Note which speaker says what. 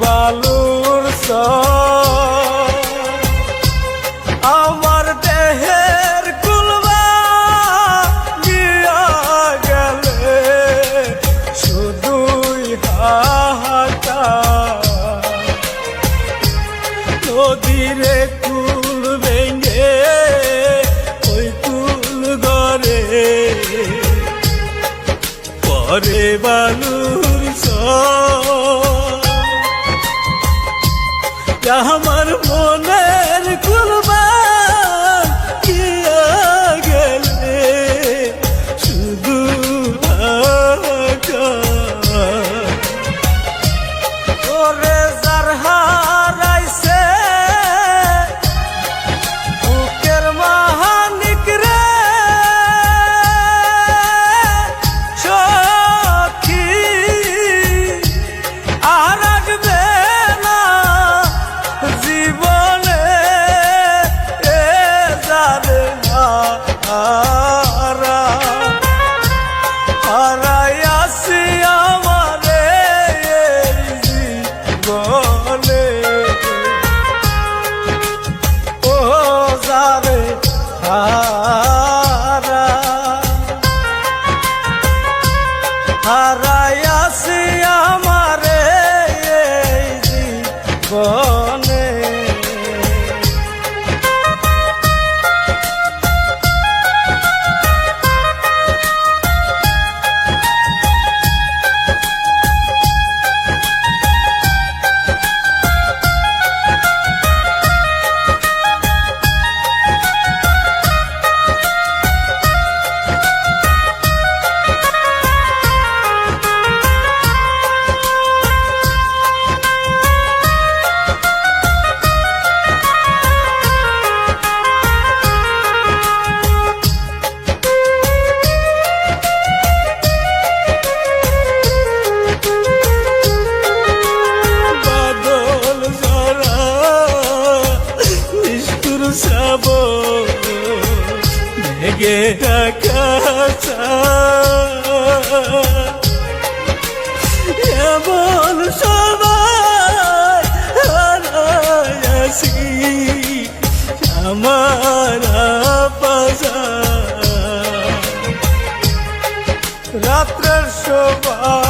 Speaker 1: বালুর স আমার দেহের কুলবা গিয়া গেলে শুধুই হাহাকা নদীরে কুল ভেঙে ওই কুল গরে পরে বালুর আমার মনে পৌঁছাব ভেগে রাখা এমন সবাই হারায়াসি আমার পাশা রাত্রের সবাই